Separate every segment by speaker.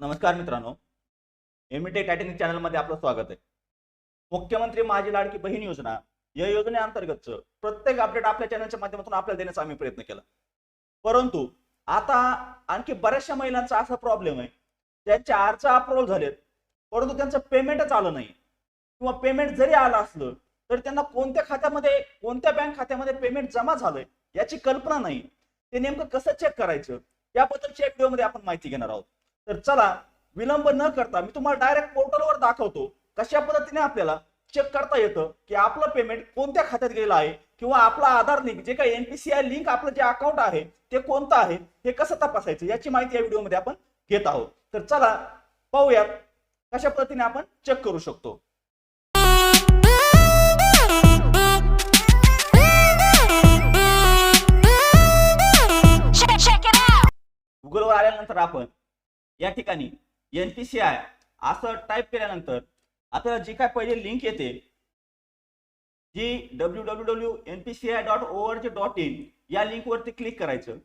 Speaker 1: नमस्कार मित्रांनो. एमईटे टायटॅनिक चॅनलमध्ये आपलं स्वागत आहे. मुख्यमंत्री माझी लाडकी बहीण योजना या योजनेअंतर्गतचं प्रत्येक अपडेट आपल्या चॅनलच्या माध्यमातून आपल्याला देण्याचा आम्ही प्रयत्न केला. परंतु आता आणखी बऱ्याचशा महिलांचा असा प्रॉब्लेम आहे. त्यांचे अर्ज अप्रूव्हल झालेत परंतु त्यांचं पेमेंटच आलं नाही. किंवा पेमेंट जरी आलं असलं तर त्यांना कोणत्या खात्यामध्ये कोणत्या बँक खात्यामध्ये पेमेंट जमा झालंय याची कल्पना नाही. ते नेमकं कसं चेक करायचं याबद्दलच्या एक व्हिडिओमध्ये आपण माहिती घेणार आहोत. तर चला विलंब न करता मी तुम्हाला डायरेक्ट पोर्टलवर दाखवतो कशा पद्धतीने आपल्याला चेक करता येतं की आपलं पेमेंट कोणत्या खात्यात गेलं आहे किंवा आपला आधार लिंक जे काही एनपीसीआय लिंक आपलं जे अकाउंट आहे ते कोणतं आहे हे कसं तपासायचं याची माहिती या व्हिडिओमध्ये आपण घेत आहोत तर चला पाहूयात कशा पद्धतीने आपण चेक करू शकतो. गुगलवर आल्यानंतर आपण या ठिकाणी एनपीसीआय असं टाईप केल्यानंतर आपल्याला जी काय पहिले लिंक येते G W W W N P C I dot org dot in या लिंकवरती क्लिक करायचं.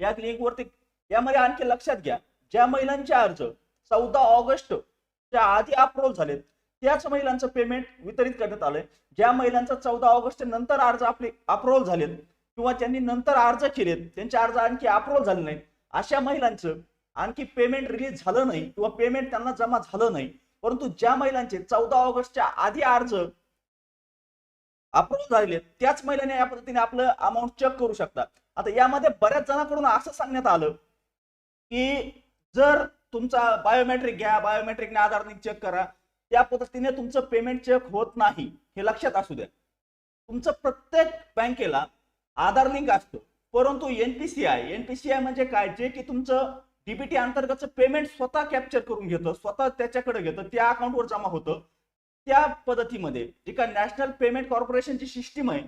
Speaker 1: या लिंकवरती यामध्ये आणखी लक्षात घ्या ज्या महिलांचे अर्ज चौदा ऑगस्टच्या आधी अप्रूव्ह झालेत त्याच महिलांचं पेमेंट वितरित करण्यात आलंय. ज्या महिलांचा चौदा ऑगस्ट नंतर अर्ज आपले अप्रूव्ह झालेत किंवा त्यांनी नंतर अर्ज केलेत त्यांचे अर्ज आणखी अप्रूव्ह झाले नाहीत अशा महिलांचं आणखी पेमेंट रिलीज झालं नाही किंवा पेमेंट त्यांना जमा झालं नाही परंतु ज्या महिलांचे चौदा ऑगस्टच्या आधी अर्ज अप्रूव्ह झालेले त्याच महिलांनी या पद्धतीने आपलं अमाऊंट चेक करू शकतात आता यामध्ये बऱ्याच जणांकडून असं सांगण्यात आलं की जर तुमचा बायोमेट्रिक घ्या बायोमेट्रिकने आधार लिंक चेक करा त्या पद्धतीने तुमचं पेमेंट चेक होत नाही हे लक्षात असू द्या. तुमचं प्रत्येक बँकेला आधार लिंक असतो परंतु एनपीसीआय एनपीसीआय म्हणजे काय? जे की तुमचं डीबीटी अंतर्गतचं पेमेंट स्वतः कॅप्चर करून घेतं स्वतः त्याच्याकडे घेतं त्या अकाउंटवर जमा होतं. त्या पद्धतीमध्ये जी काय नॅशनल पेमेंट कॉर्पोरेशनची सिस्टीम आहे.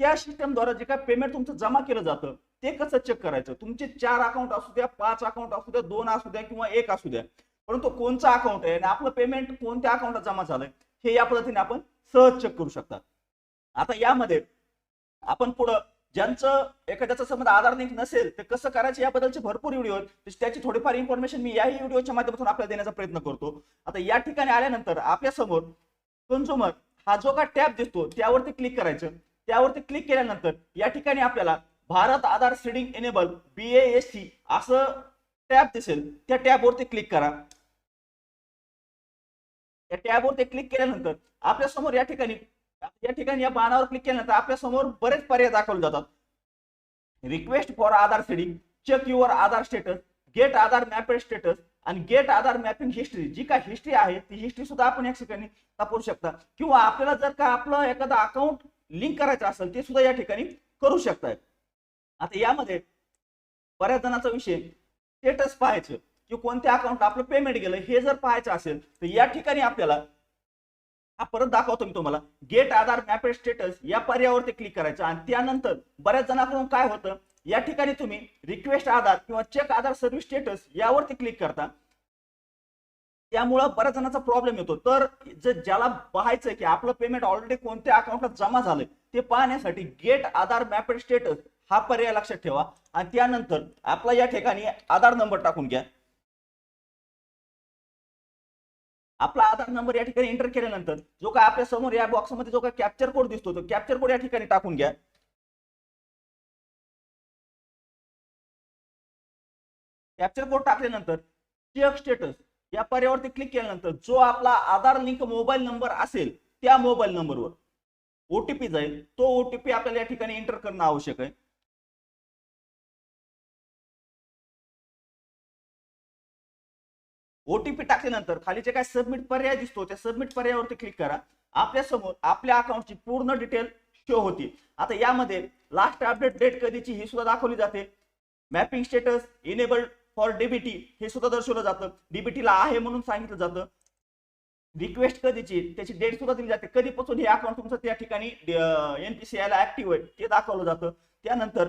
Speaker 1: त्या सिस्टमद्वारे जे काय पेमेंट तुमचं जमा केलं जातं ते कसं चेक करायचं? तुमचे चार अकाउंट असू द्या पाच अकाउंट असू द्या दोन असू द्या किंवा एक असू द्या. परंतु कोणचं अकाउंट आहे आणि आपलं पेमेंट कोणत्या अकाउंटला जमा झालंय हे या पद्धतीने आपण सहज चेक करू शकतात आता यामध्ये आपण पुढं ज्यांचं एखाद्याचा समज आधार लिंक नसेल तर कसं करायचं याबद्दलचे भरपूर व्हिडिओ आहेत. त्याची थोडीफार इन्फॉर्मेशन मी याही व्हिडिओच्या माध्यमातून आपल्याला देण्याचा प्रयत्न करतो. आता या ठिकाणी आल्यानंतर आपल्यासमोर कन्झ्युमर हा जो का टॅब दिसतो त्यावरती क्लिक करायचं. त्यावरती क्लिक केल्यानंतर या ठिकाणी आपल्याला Bharat Aadhaar seeding enable B S C असं टॅब दिसेल. त्या टॅबवरती क्लिक करा. या टॅबवरती क्लिक केल्यानंतर आपल्यासमोर या ठिकाणी या ठिकाणी या बाणावर क्लिक केल्यानंतर आपल्यासमोर बरेच पर्याय दाखवले जातात. Request for Aadhaar seeding check your Aadhaar status get Aadhaar mapped status आणि गेट आधार मॅपिंग हिस्ट्री जी काय हिस्ट्री आहे ती हिस्ट्री सुद्धा आपण या ठिकाणी तपासू शकता. किंवा आपल्याला जर का आपलं एखादं अकाउंट लिंक करायचं असेल ते सुद्धा या ठिकाणी करू शकताय. आता यामध्ये बऱ्याच जणांचा विषय स्टेटस पाहायचं. की कोणत्या अकाउंट आपलं पेमेंट गेलं हे जर पाहायचं असेल तर या ठिकाणी आपल्याला हा परत दाखवतो मी तुम्हाला. गेट आधार मॅपेड स्टेटस या पर्यायावरती क्लिक करायचं. आणि त्यानंतर बऱ्याच जणांकडून काय होतं? या ठिकाणी तुम्ही रिक्वेस्ट आधार किंवा चेक आधार सर्व्हिस स्टेटस यावरती क्लिक करता. त्यामुळं बऱ्याच जणांचा प्रॉब्लेम येतो. तर जे ज्याला पाहायचं की आपलं पेमेंट ऑलरेडी कोणत्या अकाउंटला जमा झालंय ते पाहण्यासाठी गेट आधार मॅपेड स्टेटस हा पर्याय लक्षात ठेवा. आणि त्यानंतर आपला या ठिकाणी आधार नंबर टाकून घ्या. आपला आधार नंबर या ठिकाणी एंटर केल्यानंतर जो काय आपल्यासमोर या बॉक्समध्ये जो काय कॅप्चर कोड दिसतो तो कॅप्चर कोड या ठिकाणी टाकून घ्या. कॅप्चर कोड टाकल्यानंतर चेक स्टेटस या पर्यावरती क्लिक केल्यानंतर जो आपला आधार लिंक मोबाईल नंबर असेल त्या मोबाईल नंबरवर ओटीपी जाईल. तो ओटीपी आपल्याला या ठिकाणी एंटर करणं आवश्यक आहे. ओटीपी टाकल्यानंतर खाली जे काय सबमिट पर्याय दिसतो त्या सबमिट पर्यायावरती क्लिक करा. आपल्यासमोर आपल्या अकाउंटची पूर्ण डिटेल शो होती आता यामध्ये लास्ट अपडेट डेट कधीची ही सुद्धा दाखवली जाते. Mapping status enabled for DBT हे सुद्धा दर्शवलं जातं. डीबीटीला ला आहे म्हणून सांगितलं जातं. रिक्वेस्ट कधीची त्याची डेट सुद्धा दिली जाते. कधीपासून हे अकाउंट तुमचं त्या ठिकाणी एनपीसीआय ला ऍक्टिव्ह आहे ते दाखवलं जातं. त्यानंतर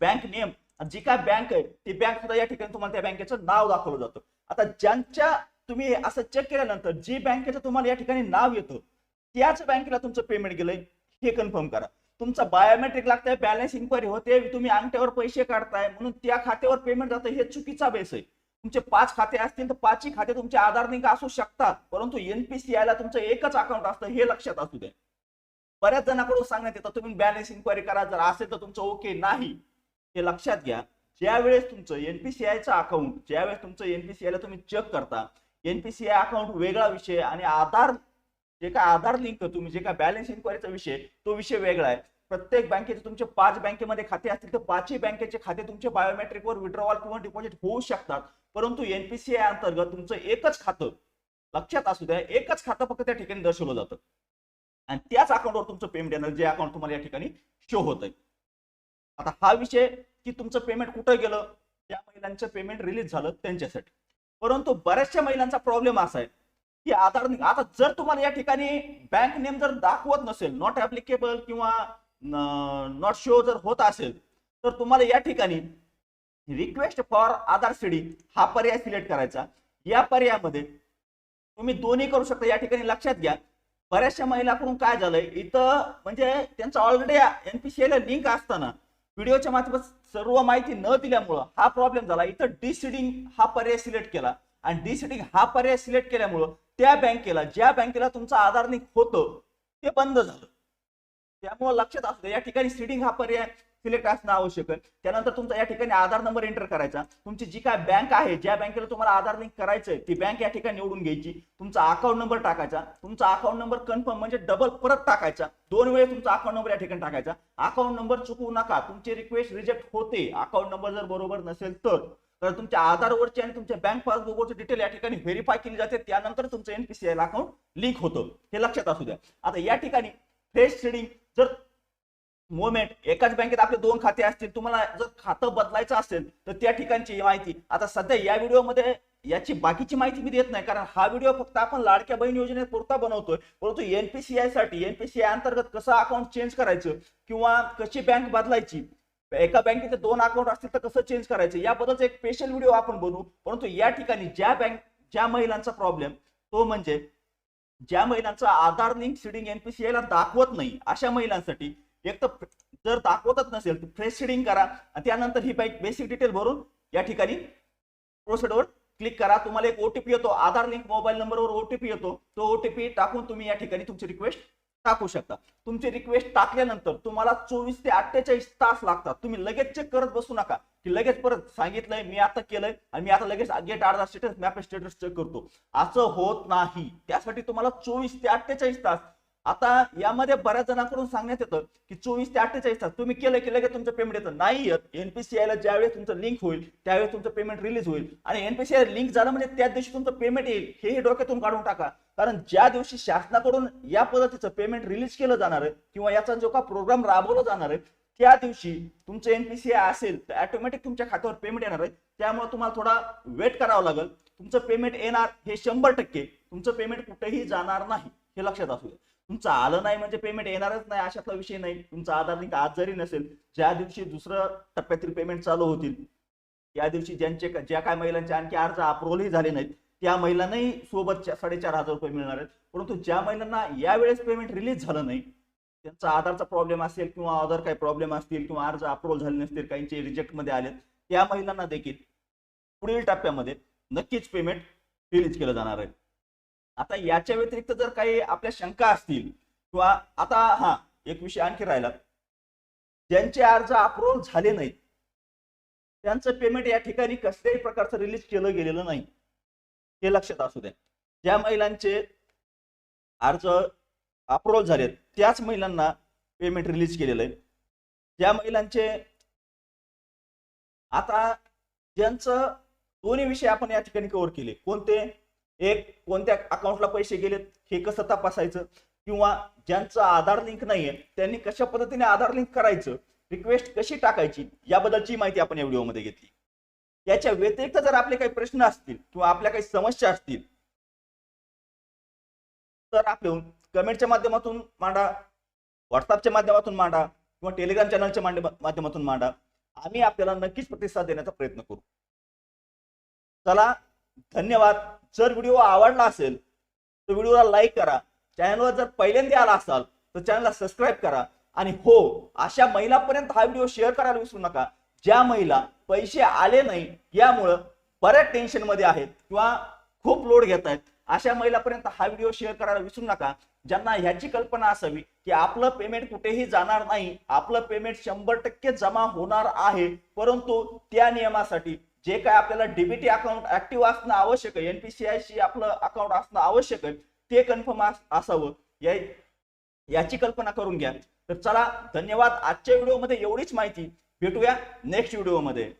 Speaker 1: बँक नेम जी काय बँक आहे ती बँक सुद्धा या ठिकाणी तुम्हाला त्या बँकेचं नाव दाखवलं जातं. आता ज्यांच्या तुम्ही असं चेक केल्यानंतर जी बँकेचं तुम्हाला या ठिकाणी नाव येतं त्याच बँकेला तुमचं पेमेंट गेलंय हे कन्फर्म करा. तुमचं बायोमेट्रिक लागतंय बॅलन्स इन्क्वायरी होते तुम्ही अंगठ्यावर पैसे काढताय म्हणून त्या खात्यावर पेमेंट जातं हे चुकीचा बेस आहे. तुमचे पाच खाते असतील तर पाचही खाते तुमचे आधार लिंक असू शकतात परंतु एनपीसीआय ला तुमचं एकच अकाउंट असतं हे लक्षात असू द्या. बऱ्याच जणांकडून सांगण्यात येतं तुम्ही बॅलन्स इन्क्वायरी करा जर असेल तर तुमचं ओके नाही हे लक्षात घ्या. ज्यावेळेस तुमचं तुमचं एनपीसीआयचं अकाउंट ज्यावेळेस तुमचं एनपीसीआय ला तुम्ही चेक करता एनपीसीआय अकाउंट वेगळा विषय आणि आधार जे काय आधार लिंक तुम्ही जे काय बॅलन्स इन्क्वायरीचा विषय तो विषय वेगळा आहे. प्रत्येक बँकेचे तुमचे पाच बँकेमध्ये खाते असतील तर पाचही बँकेचे खाते तुमचे बायोमेट्रिकवर विड्रॉवल किंवा डिपॉझिट होऊ शकतात. परंतु एनपीसीआय अंतर्गत तुमचं एकच खातं लक्षात असू द्या एकच खातं फक्त त्या ठिकाणी दर्शवलं जातं. आणि त्याच अकाउंटवर तुमचं पेमेंट येणार जे अकाउंट तुम्हाला या ठिकाणी शो होत आहे आता हा विषय की तुमचं पेमेंट कुठं गेलं? त्या महिलांचं पेमेंट रिलीज झालं त्यांच्यासाठी. परंतु बऱ्याचशा महिलांचा प्रॉब्लेम असा आहे की आधार आता जर तुम्हाला या ठिकाणी बँक नेम जर दाखवत नसेल नॉट ऍप्लिकेबल किंवा नॉट शो जर होत असेल तर तुम्हाला या ठिकाणी रिक्वेस्ट फॉर आधार सीडी हा पर्याय सिलेक्ट करायचा. या पर्यायामध्ये तुम्ही दोन्ही करू शकता. या ठिकाणी लक्षात घ्या. बऱ्याचशा महिलाकडून काय झालंय? इथं म्हणजे त्यांचा ऑलरेडी एनपीसीआय ला लिंक असताना व्हिडिओच्या माध्यमात सर्व माहिती न दिल्यामुळं हा प्रॉब्लेम झाला. इथं डिसिडिंग हा पर्याय सिलेक्ट केला. आणि डिसिडिंग हा पर्याय सिलेक्ट केल्यामुळं त्या बँकेला ज्या बँकेला तुमचं आधार लिंक होतं ते बंद झालं. त्यामुळे लक्षात असू द्या या ठिकाणी सिडिंग हा पर्याय सिलेक्ट असणं आवश्यक आहे. त्यानंतर तुमचा या ठिकाणी आधार नंबर एंटर करायचा. तुमची जी काय बँक आहे ज्या बँकेला तुम्हाला आधार लिंक करायचंय ती बँक या ठिकाणी निवडून घ्यायची. तुमचा अकाउंट नंबर टाकायचा. तुमचा अकाउंट नंबर कन्फर्म म्हणजे डबल परत टाकायचा. दोन वेळेस तुमचा अकाउंट नंबर या ठिकाणी टाकायचा. अकाउंट नंबर चुकवू नका. तुमची रिक्वेस्ट रिजेक्ट होते. अकाउंट नंबर जर बरोबर नसेल तर. तर तुमच्या आधारवरची आणि तुमच्या बँक पासबुकवरची डिटेल या ठिकाणी व्हेरीफाय केली जाते. त्यानंतर तुमचं एनपीसीआय अकाउंट लिंक होतं. हे लक्षात असू द्या. आता या ठिकाणी फ्रेश ट्रेडिंग जर मुवमेंट एकाच बँकेत आपले दोन खाते असतील तुम्हाला जर खातं बदलायचं असेल तर त्या ठिकाणची माहिती. आता सध्या या व्हिडिओमध्ये याची बाकीची माहिती मी देत नाही कारण हा व्हिडिओ फक्त आपण लाडक्या बहीण योजनेत पुरता बनवतोय. परंतु एनपीसीआयसाठी एनपीसीआय अंतर्गत कसं अकाउंट चेंज करायचं किंवा कशी बँक बदलायची एका बँकेचे दोन अकाउंट असतील तर कसं चेंज करायचं याबद्दलचा एक स्पेशल व्हिडिओ आपण बनवू. परंतु या ठिकाणी ज्या बँक ज्या महिलांचा प्रॉब्लेम तो म्हणजे ज्या महिलांचा आधार लिंक सिडिंग एनपीसीआय ला दाखवत नाही अशा महिलांसाठी एक तर जर दाखवतच नसेल तर फ्रेश सिडिंग करा. आणि त्यानंतर ही बेसिक डिटेल भरून या ठिकाणी प्रोसेडवर क्लिक करा. तुम्हाला एक ओटीपी येतो. आधार लिंक मोबाईल नंबरवर ओटीपी येतो. तो ओटीपी टाकून तुम्ही या ठिकाणी तुमची रिक्वेस्ट टाकू शकता. तुमची रिक्वेस्ट टाकल्यानंतर तुम्हाला चोवीस ते अठ्ठेचाळीस तास लागतात. तुम्ही लगेच चेक करत बसू नका. की लगेच परत सांगितलंय मी आता केलंय आणि मी आता लगेच गेट अर्धा स्टेटस मॅप स्टेटस चेक करतो. असं होत नाही. त्यासाठी तुम्हाला चोवीस ते अठ्ठेचाळीस तास आता यामध्ये बऱ्याच जणांकडून सांगण्यात येतं की चोवीस ते अठ्ठेचाळीस तास तुम्ही केलं की लगेच तुमचं पेमेंट येतं. नाही येत. एनपीसीआयला ज्यावेळेस तुमचं लिंक होईल त्यावेळेस तुमचं पेमेंट रिलीज होईल. आणि एनपीसीआय लिंक झालं म्हणजे त्याच दिवशी तुमचं पेमेंट येईल हे डोक्यातून काढून टाका. कारण ज्या दिवशी शासनाकडून या पद्धतीचं पेमेंट रिलीज केलं जाणार आहे किंवा याचा जो का प्रोग्राम राबवला जाणार आहे त्या दिवशी तुमचं एनपीसीआय असेल तर ऑटोमॅटिक तुमच्या खात्यावर पेमेंट येणार आहे. त्यामुळे तुम्हाला थोडा वेट करावा लागेल. तुमचं पेमेंट येणार हे शंभर टक्के. तुमचं पेमेंट कुठेही जाणार नाही हे लक्षात असू द्या. तुमचं आलं नाही म्हणजे पेमेंट येणारच नाही अशातला विषय नाही. तुमचा आधार लिंक आज जरी नसेल ज्या दिवशी दुसऱ्या टप्प्यातील पेमेंट चालू होतील या दिवशी ज्यांचे ज्या काय महिलांचे आणखी अर्ज अप्रुव्हलही झाले नाहीत त्या महिलांनाही सोबत साडेचार हजार रुपये मिळणार आहेत. परंतु ज्या महिलांना यावेळेस पेमेंट रिलीज झालं नाही त्यांचा आधारचा प्रॉब्लेम असेल किंवा अदर काही प्रॉब्लेम असतील किंवा अर्ज अप्रुव्हल झाले नसतील काहींचे रिजेक्टमध्ये आले त्या महिलांना देखील पुढील टप्प्यामध्ये नक्कीच पेमेंट रिलीज केलं जाणार आहे. आता याच्या व्यतिरिक्त जर काही आपल्या शंका असतील किंवा आता हा एक विषय आणखी राहिला ज्यांचे अर्ज अप्रूव्हल झाले नाहीत त्यांचं पेमेंट या ठिकाणी कसल्याही प्रकारचं रिलीज केलं गेलेलं नाही. हे लक्षात असू द्या. ज्या महिलांचे अर्ज अप्रूव्हल झालेत त्याच महिलांना पेमेंट रिलीज केलेलं आहे. ज्या महिलांचे आता ज्यांचं दोन्ही विषय आपण या ठिकाणी कव्हर केले. कोणते? एक कोणत्या अकाउंटला पैसे गेलेत हे कसं तपासायचं? किंवा ज्यांचं आधार लिंक नाहीये त्यांनी कशा पद्धतीने आधार लिंक करायचं? रिक्वेस्ट कशी टाकायची? याबद्दलची माहिती आपण या व्हिडिओमध्ये घेतली. याच्या व्यतिरिक्त जर आपले काही प्रश्न असतील किंवा आपल्या काही समस्या असतील तर आपण कमेंटच्या माध्यमातून मांडा व्हॉट्सअपच्या माध्यमातून मांडा किंवा टेलिग्राम चॅनलच्या माध्यमातून मांडा. आम्ही आपल्याला नक्कीच प्रतिसाद देण्याचा प्रयत्न करू. चला धन्यवाद. जर व्हिडिओ आवडला असेल तर व्हिडिओला लाईक करा. चॅनलवर जर पहिल्यांदा आला असाल तर चॅनलला सबस्क्राईब करा. आणि हो अशा महिलापर्यंत हा व्हिडिओ शेअर करायला विसरू नका. ज्या महिला पैसे आले नाही यामुळं बऱ्याच टेन्शनमध्ये आहेत किंवा खूप लोड घेत आहेत. अशा महिलापर्यंत हा व्हिडिओ शेअर करायला विसरू नका. ज्यांना ह्याची कल्पना असावी की आपलं पेमेंट कुठेही जाणार नाही आपलं पेमेंट शंभर टक्के जमा होणार आहे परंतु त्या नियमासाठी जे काय आपल्याला डीबीटी अकाउंट ऍक्टिव्ह असणं आवश्यक आहे एनपीसीआय शी आपलं अकाउंट असणं आवश्यक आहे ते कन्फर्म असावं. या याची कल्पना करून घ्या. तर चला धन्यवाद. आजच्या व्हिडिओमध्ये एवढीच माहिती. भेटूया नेक्स्ट व्हिडिओमध्ये